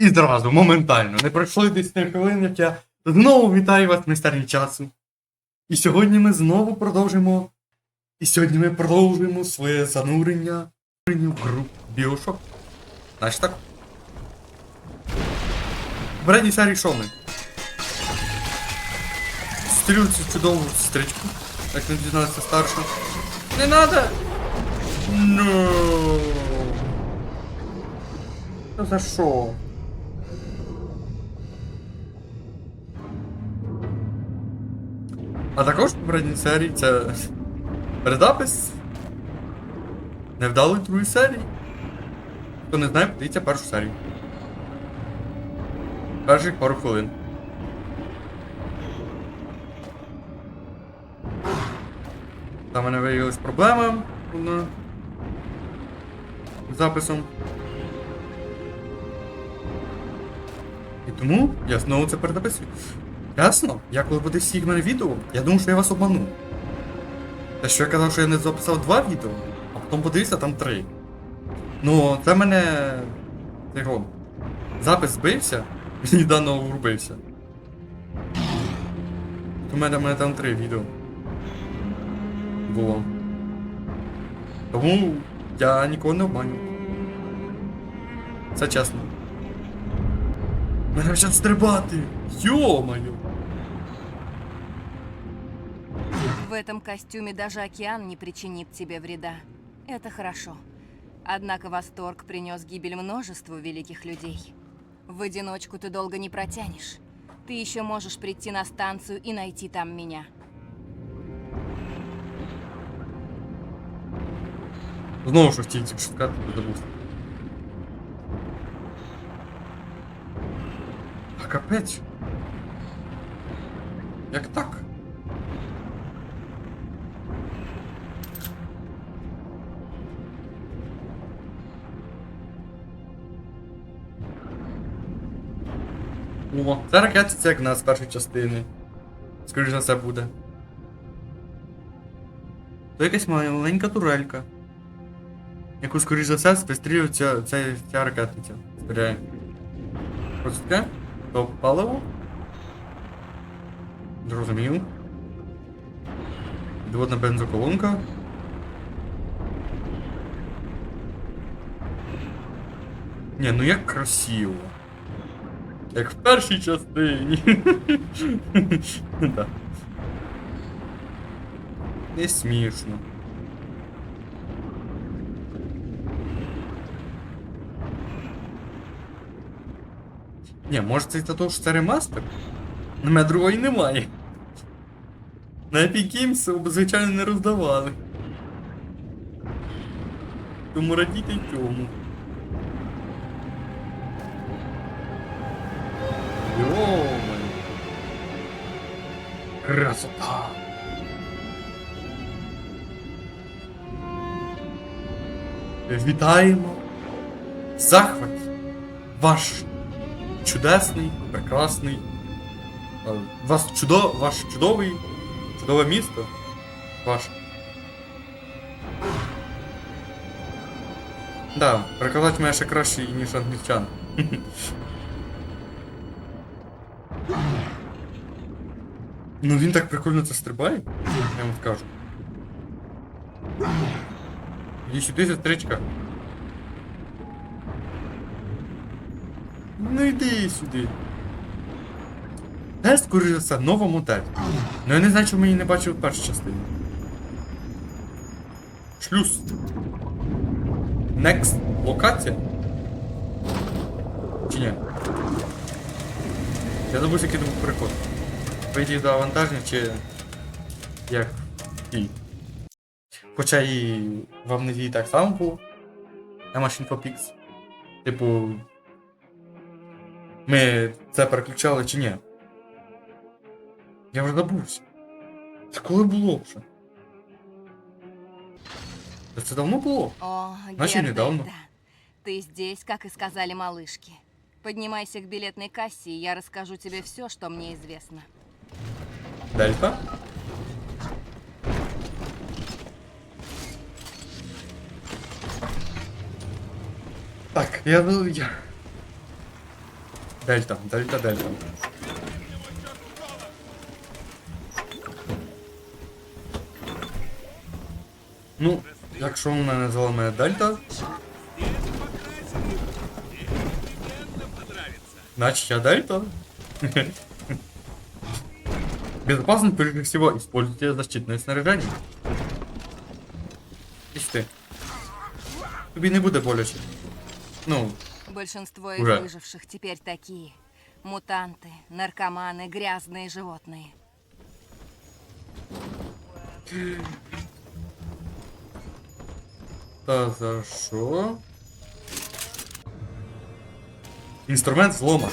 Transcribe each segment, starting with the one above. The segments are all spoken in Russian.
І зразу, моментально, не пройшло й 10 хвилин, як я знову вітаю вас, майстерні часу. І сьогодні ми знову продовжимо. І сьогодні ми продовжуємо своє занурення в гру Біошок. Значить так. В передній серії що ми? Стрілю цю чудову сестричку, як не дізналася старша. Не надо! Ну. Що за що? А також попередній серії це передапис невдалої другої серії. Хто не знає, подивіться першу серію. Перших пару хвилин. Там мене виявилась проблема з записом. І тому я знову це передописую. Ясно? Я коли буде всіх мене відео, я думав, що я вас обманув. Те, що я казав, що я не записав два відео, а потім подивився там три. Ну, це мене. Його. Запис збився і недавно врубився. У мене, мене там три відео. Було. Тому я нікого не обманю. Це чесно. Мене почав стрибати! Йо-моє! Этом костюме даже океан не причинит тебе вреда. Это хорошо. Однако восторг принес гибель множеству великих людей. В одиночку ты долго не протянешь. Ты еще можешь прийти на станцию и найти там меня. Знову хотів тільки шукати, забувся. А капець. Як так? О, це ракета, це як в нас з першої частини. Скоріше за все буде. То якась маленька турелька. Яку, скоріш за все, вистрілює ця, ця, ця ракетниця. Стріляє. Ось таке? То паливо? Зрозумів. Підводна бензоколонка. Ні, ну як красиво. Як в першій частині. Да. Не смішно. Ні, може це того, що це ремастер? У мене другої немає. На Epic Games, звичайно, не роздавали. Тому радійте цьому. Йо-моє. Красота! Вітаємо! Захват! Ваш чудесний, прекрасний. е, Вас чудо, ваш чудовий, чудове місто. Ваше. Да, перекладати мене ще краще, ніж англічан. Ну він так прикольно це стрибає, я вам скажу. Іди сюди, сестричка. Ну йди сюди. Це, скоріше за все, нова модель. Ну я не знаю, чому її не бачив в першій частині. Шлюз. Next локація? Чи ні? Я забув, який був переход. Вийти до вантажня чи. Як і. Хоча і в Амнезії так само було. На Machine for Pix. Типу. Ми це переключали чи ні? Я вже забувся. Це коли було вже? Та це давно було? О, Значит, недавно. да. Ты здесь, как и сказали малышки. Поднимайся к билетной кассе, и я расскажу тебе все, что мне известно. Дельта? Так, я, я Дельта, дельта, дельта. Ну, якщо вона не зламає дельта, значит я дельта. Безопасно, прежде всего, используйте защитное снаряжение. Ись ти. Тобі не буде боляче. Ну, Большинство из выживших теперь такие. Мутанты, наркоманы, грязные животные. Та за що? Інструмент злома.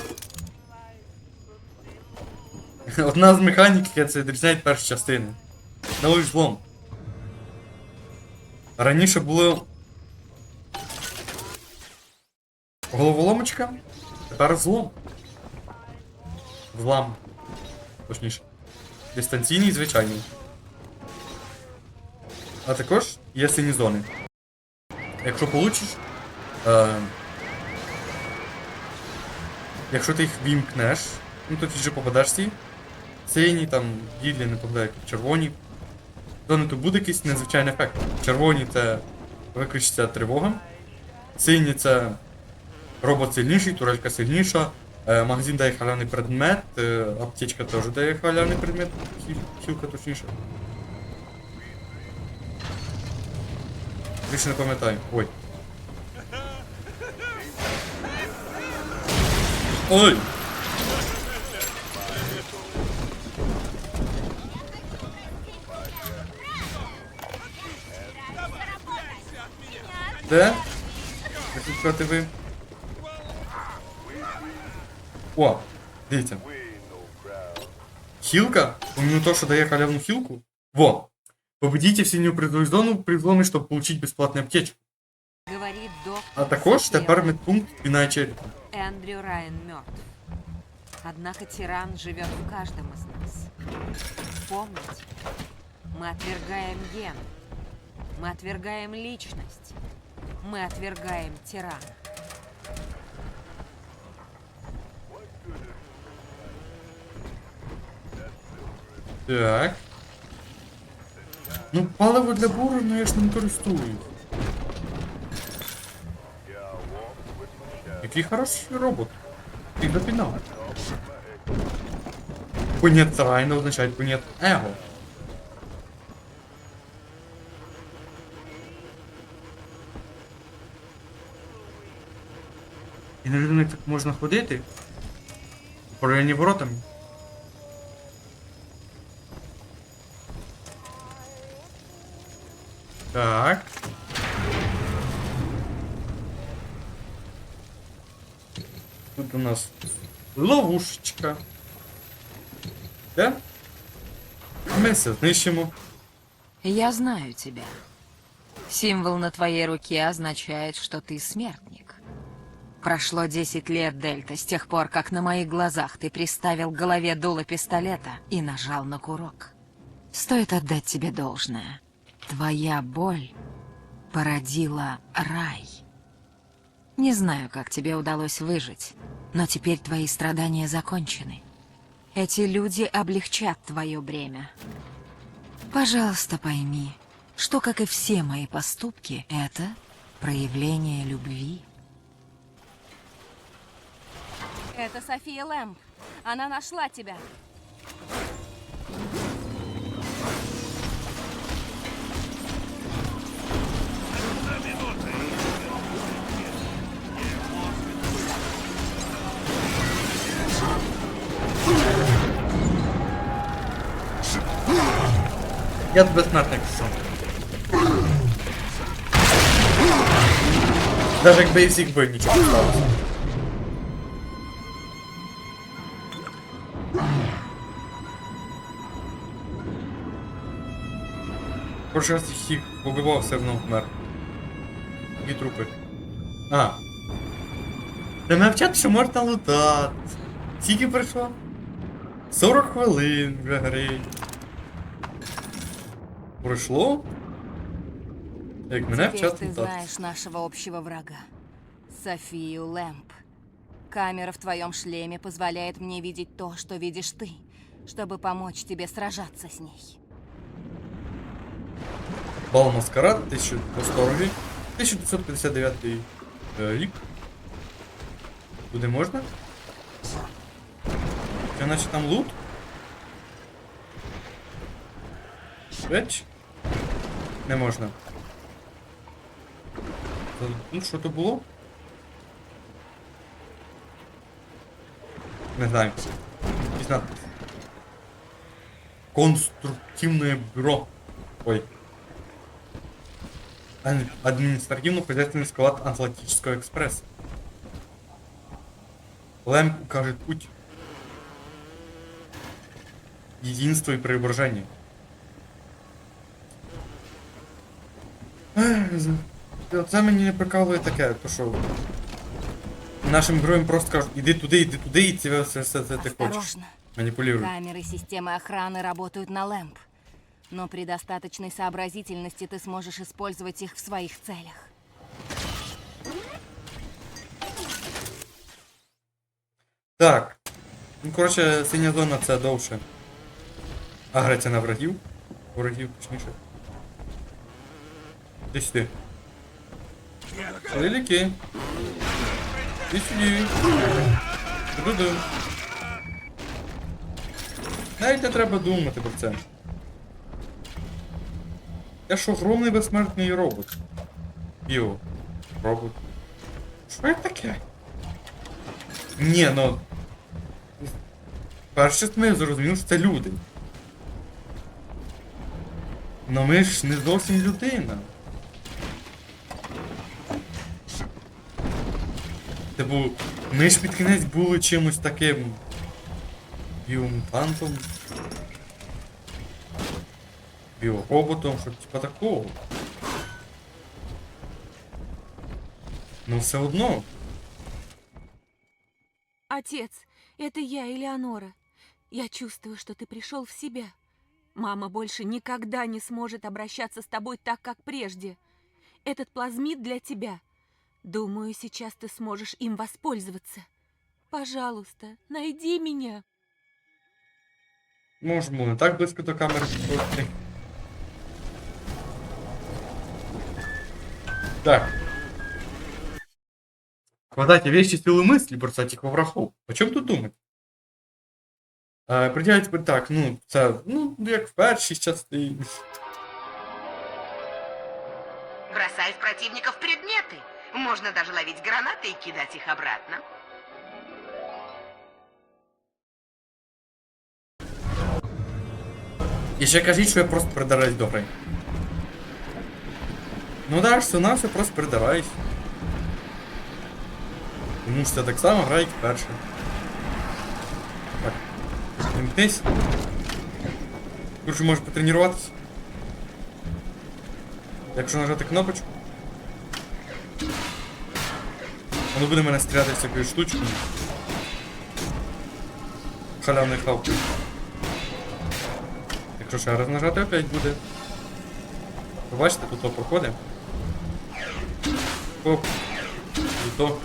Одна з механік, яка це відрізняє перші частини. Новий злом. Раніше було. Головоломочка, тепер злом. Злам. Точніше. Дистанційний і звичайний. А також є сині зони. Якщо получиш. Е, якщо ти їх вімкнеш, ну то ти вже попадеш всі. Сині, там, білі, не як червоні. Зони то буде якийсь незвичайний ефект. Червоні це виключиться тривога. Сині це робот сильніший, турелька сильніша. Е, магазин дає халявний предмет, е, аптечка теж дає халявний предмет, хілка точніше. Більше не пам'ятаю. Ой. Ой! Де? Як тут сказати ви? О, дивіться. Хілка, помимо того, що дає халявну хілку. Во! Победите в синюю призовую зону при зломі, щоб получить безплатну аптечку. Говорит доктор. А також София. тепер медпункт спина черепа. Эндрю Райан мертв. Однако тиран живет в каждом из нас. Помните, мы отвергаем ген. Мы отвергаем личность. Мы отвергаем тирана. Так. Ну, паливо для буру, я ж не користую. Який хороший робот. Ти допінав. Пунет райно означає пунет его. Можна ходити. Районі воротами. Так. Тут у нас ловушечка. Да? Ми все знищимо. Я знаю тебя. Символ на твоей руке означает, что ты смертник. Прошло 10 лет, Дельта, с тех пор, как на моих глазах ты приставил к голове дуло пистолета и нажал на курок. Стоит отдать тебе должное. Твоя боль породила рай. Не знаю, как тебе удалось выжить, но теперь твои страдания закончены. Эти люди облегчат твое бремя. Пожалуйста, пойми, что, как и все мои поступки, это проявление любви. Это София Лэмп. Она нашла тебя. Я тут безсмертник сам. Даже якби і всіх бив, нічого не сталося. Кожен раз їх побивав, все одно вмер. Дві трупи. А. Та навчати, що можна лутати. Скільки пройшло? 40 хвилин вже гри. Пройшло? Як мене Теперь вчать ты лутати. знаешь нашего общего врага. Софию Лэмп. Камера в твоем шлеме позволяет мне видеть то, что видишь ты, чтобы помочь тебе сражаться с ней. Бал Маскарад 1200 рік. 1959 е, рік. Туди можна? Це наче там лут? Реч? Не можна. Та Тут що то було? Не знаю. Конструктивное бюро. Ой. Ад- Административно-хозяйственный склад Атлантического экспресса. Лэм укажет путь. Единство и преображение. Ех, з- Це мені не прикалує таке, то що нашим героям просто кажуть, іди туди, іди туди, і це все, все, все ти хочеш. Осторожно. Маніпулюють. Камеры системы охраны работают на лэмп. Но при достаточной сообразительности ты сможешь использовать их в своих целях. Так. Ну, коротше, синя зона це довше. Агресія на врагів. Ворогів, точніше. Іди сюди. Ліліки. Іди сюди. Ду-ду. Навіть не треба думати про це. Я ж огромний безсмертний робот. Біо. Робот. Що це таке? Ні, ну. Перше ми зрозумів, що це люди. Ну ми ж не зовсім людина. Типу, ми ж під кінець були чимось таким. Біомутантом. Біороботом, що типа такого. Ну все одно. Отец, это я, Элеонора. Я чувствую, что ты пришел в себя. Мама больше никогда не сможет обращаться с тобой так, как прежде. Этот плазмид для тебя. Думаю, сейчас ты сможешь им воспользоваться. Пожалуйста, найди меня. Можемо не так близько до камери підходити. Так. Хватайте вещи силы мысли, бросать их во врагов. О чем тут думать? А, приділяють би так, ну, це, ну, як в першій частині. Бросай в противников предметы. Можно даже ловить гранаты и кидать их обратно. І ще кажіть, що я просто придираюсь до гри. Ну да, все на все просто придираюсь. Тому що так само гра, як. Так. Вимкнись. Дуже можеш потренуватися. Якщо нажати кнопочку. Воно буде мене стріляти всякою штучкою. Халявний хавкою. Якщо ще раз нажати, опять буде. Ви бачите, тут то проходить. Оп. І то.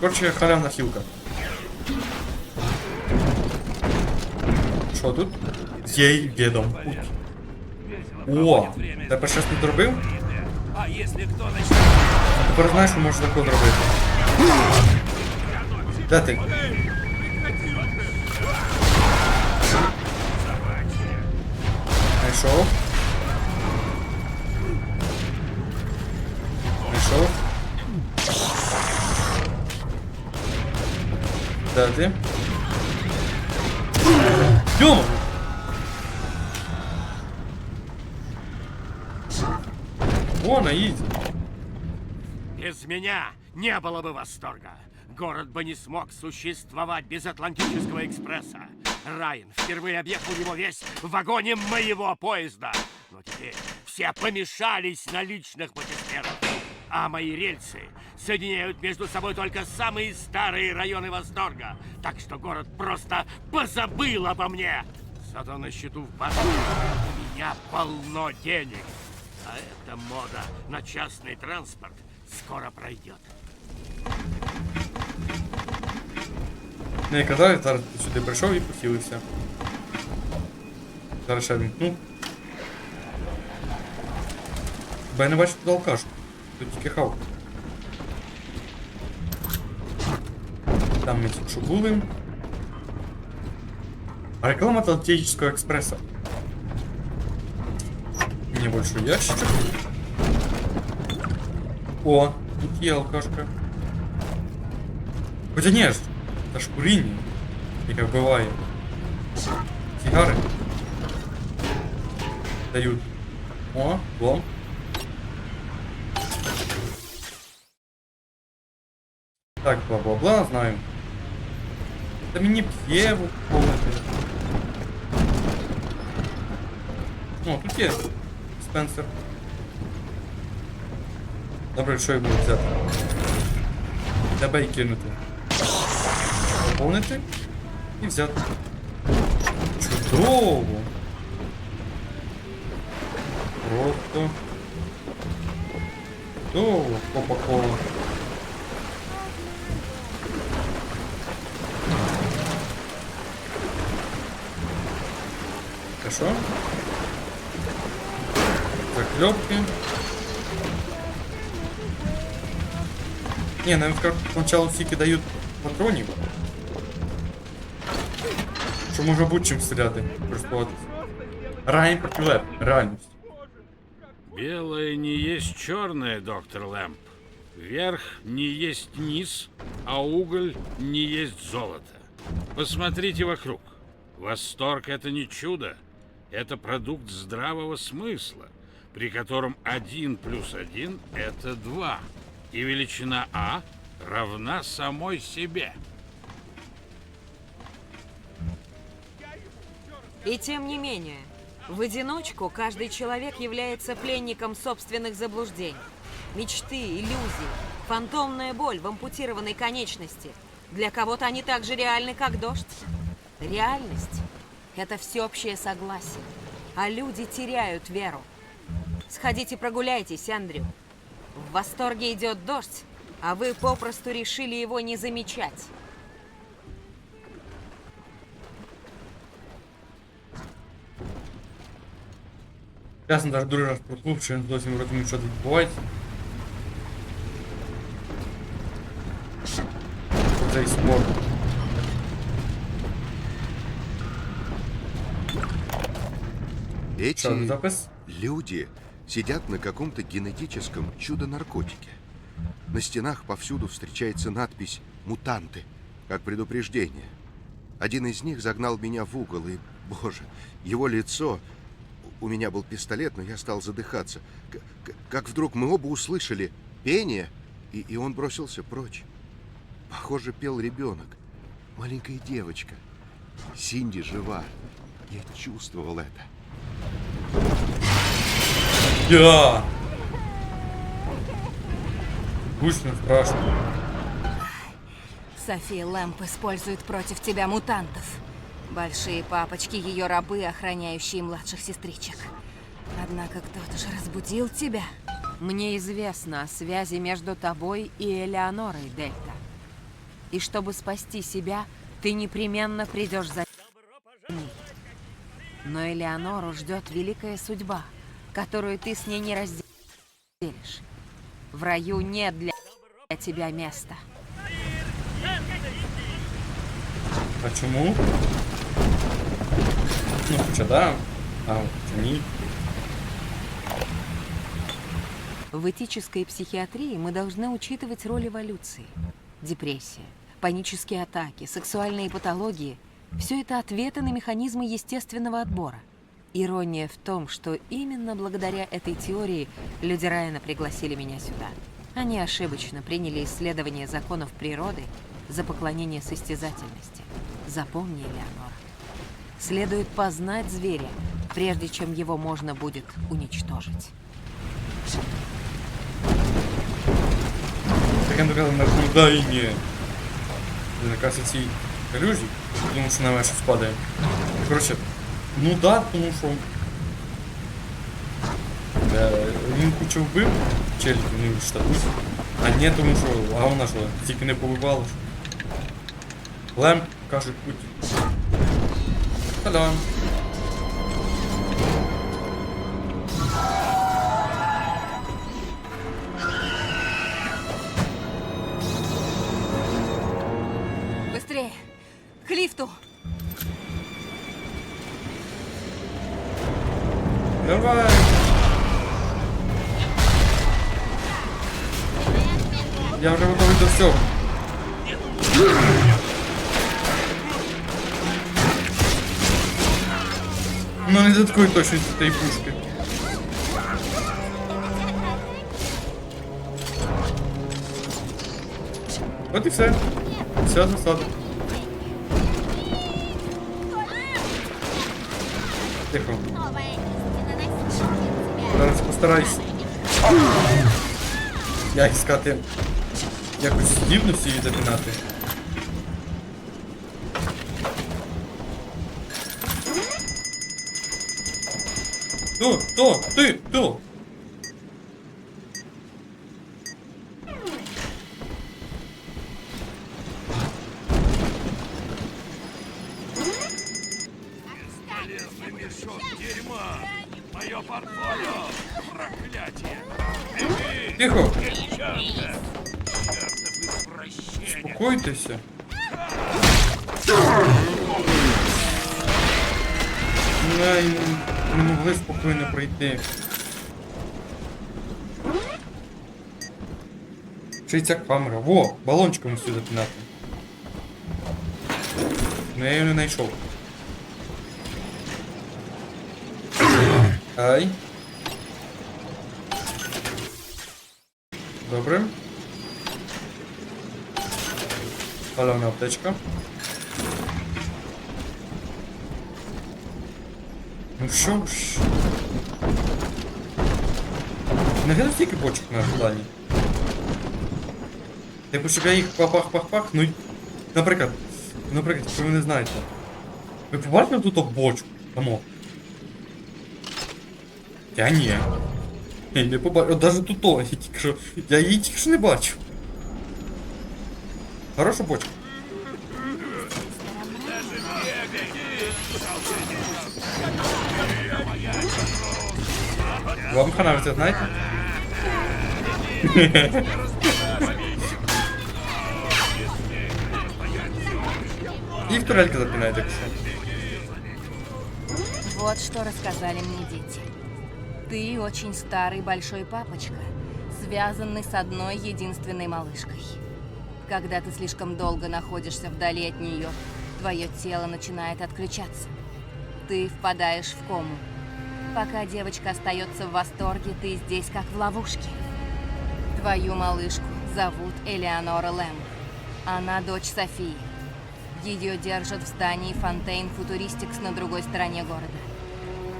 Коротше, халявна хілка. Що тут? З її дідом. О! Тепер щось не зробив? А если кто начнет... А тепер знаєш, що можеш таке зробити. Де ти? Де ти? Йома! О, на изи. Без меня не было бы восторга. Город бы не смог существовать без Атлантического экспресса. Райан впервые объехал его весь в вагоне моего поезда. Но теперь все помешались на личных путешествиях. А мои рельсы соединяют между собой только самые старые районы восторга. Так что город просто позабыл обо мне. Зато на счету в банке у меня полно денег. А эта мода на частный транспорт скоро пройдет. Не казав, зараз ти сюди прийшов і похилився. Зараз ще вімкну. Бо я не бачу тут алкашку. Тут тільки хав. Там ми тільки що були. А реклама Атлантического экспресса. Небольшой ящичек. О, тут є алкашка. Хоча ні ж, це ж куріння, яке вбиває. Сігари. Дають. О, лом. Так, бла-бла-бла, знаю. Та мені б є виповнити. О, тут є Спенсер. Добре, що я буду взяти? Тебе й кинути. Поповнити і взяти. Чудово! Просто. Чудово, Кока-кола. Хорошо. Заклепки. Не, наверное, как поначалу стільки дають патронів. Що може бути чим стріляти, користуватися. Райн проти леп, реальність. Белое не есть черное, доктор Лэмп. Верх не есть низ, а уголь не есть золото. Посмотрите вокруг. Восторг — это не чудо. Это продукт здравого смысла, при котором один плюс один — это два. И величина А равна самой себе. И тем не менее, в одиночку каждый человек является пленником собственных заблуждений. Мечты, иллюзий, фантомная боль в ампутированной конечности. Для кого-то они так же реальны, как дождь. Реальность – это всеобщее согласие, а люди теряют веру. Сходите прогуляйтесь, Андрю. В восторге идет дождь, а вы попросту решили его не замечать. Чесно, навіть дуже раз прослух, що я не зовсім розумію, що тут відбувається. Цей спорт. Эти Що, запис? люди сидят на каком-то генетическом чудо-наркотике. На стенах повсюду встречается надпись «Мутанты», как предупреждение. Один из них загнал меня в угол, и, боже, его лицо... у меня был пистолет, но я стал задыхаться. К- к- как вдруг мы оба услышали пение, и, и он бросился прочь. Похоже, пел ребенок. Маленькая девочка. Синди жива. Я чувствовал это. Я! Гучно, страшно. София Лэмп использует против тебя мутантов. Большие папочки, ее рабы, охраняющие младших сестричек. Однако кто-то же разбудил тебя. Мне известно о связи между тобой и Элеонорой, Дельта. И чтобы спасти себя, ты непременно придешь за ней. Но Элеонору ждет великая судьба, которую ты с ней не разделишь. В раю нет для тебя места. А чому? Ну, хоча да. А, ні. В этической психиатрии мы должны учитывать роль эволюции. Депрессия, панические атаки, сексуальные патологии – все это ответы на механизмы естественного отбора. Ирония в том, что именно благодаря этой теории люди Райана пригласили меня сюда. Они ошибочно приняли исследование законов природы за поклонение состязательности. Запомни, Элеонора. Следует познать зверя, прежде чем его можно будет уничтожить. Таке наказано наблюдання. Наказ цій калюжі, тому що на мене щось падає. Коротше, ну да, тому що. Е, він кучу вбив челіків, ну штатус. А ні, тому що, а вона що, тільки не побивала. ж. Лем, каже путь. Та-дам. щось з цієї пушки. От і все. Вся засада. Тихо. Зараз постарайся. Я їх скати. Якось здібно всі допінати. 또, 또, 또, 또. Ще й камера. Во, балончиком сюди запінати. Ну я її не знайшов. Ай. Добре. Палевна аптечка. Ну ж. Не видно стільки бочок на плані. Типу, щоб я їх пах-пах-пах-пах, ну... Наприклад, наприклад, якщо ви не знаєте. Ви побачили тут бочку? Тамо. Я ні. Я не побачив. От даже тут то, я тільки що. Я її тільки що не бачу. Хороша бочка. Вам хана, ви це знаєте? І в турельки запинаєте, якщо. Вот что рассказали мне дети. Ты очень старый большой папочка, связанный с одной единственной малышкой. Когда ты слишком долго находишься вдали от нее, твое тело начинает отключаться. Ты впадаешь в кому. Пока девочка остается в восторге, ты здесь как в ловушке. Твою малышку зовут Элеонора Лэм. Она дочь Софии. Ее держат в здании Фонтейн Футуристикс на другой стороне города.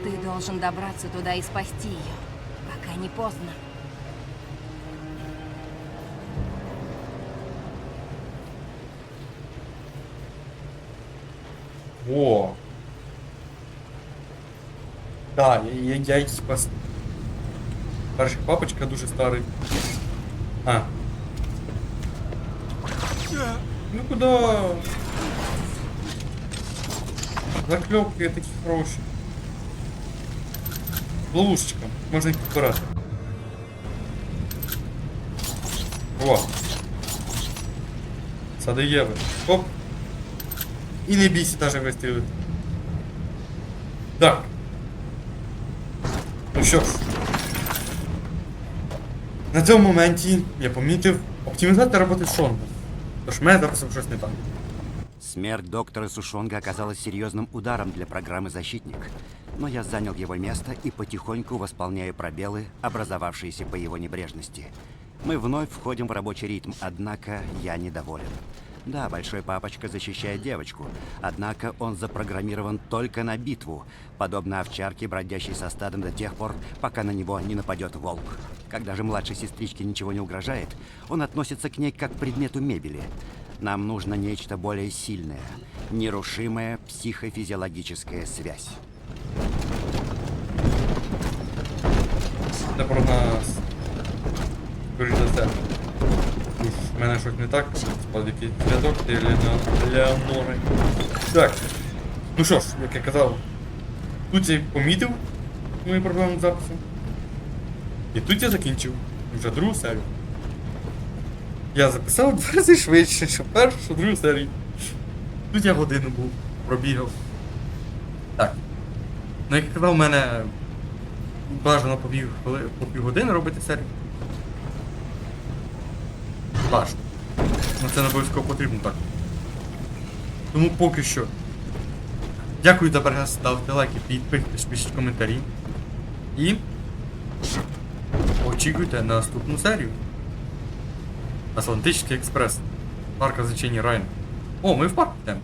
Ты должен добраться туда и спасти ее, пока не поздно. Во. Да, я, я, я її спас. Перший папочка дуже старий. А. Ну куда? Закльопки такі хороші. Ловушечка. Можна їх підбирати. О. Сади Єви. Оп. І не бійся навіть вистрілити. Так. Ну що ж. На цьому моменті я помітив оптимізатор роботи Шонга. Тож в мене записав щось не так. Смерть доктора Сушонга оказалась серьезным ударом для программы «Защитник». Но я занял его место и потихоньку восполняю пробелы, образовавшиеся по его небрежности. Мы вновь входим в рабочий ритм, однако я недоволен. Да, Большой Папочка защищает девочку, однако он запрограммирован только на битву, подобно овчарке, бродящей со стадом до тех пор, пока на него не нападет волк. Когда же младшей сестричке ничего не угрожает, он относится к ней как к предмету мебели. Нам нужно нечто более сильное, нерушимая психофизиологическая связь. Це про нас. Скоріше в мене щось не так. Спад якийсь зв'язок ти Леонори. Так. Ну що ж, як я казав, тут я помітив мою проблему з записом. І тут я закінчив вже другу серію. Я записав два рази швидше, що першу, що другу серію. Тут я годину був, пробігав. Так. Ну як я казав, у мене бажано по пів, по півгодини робити серію. Бажано. Ну це не обов'язково потрібно так. Тому поки що. Дякую за перегляд, ставте лайки, підписуйтесь, пишіть коментарі. І очікуйте на наступну серію. Атлантичний експрес. Парк розвлечений Райан. О, ми в парк йдемо.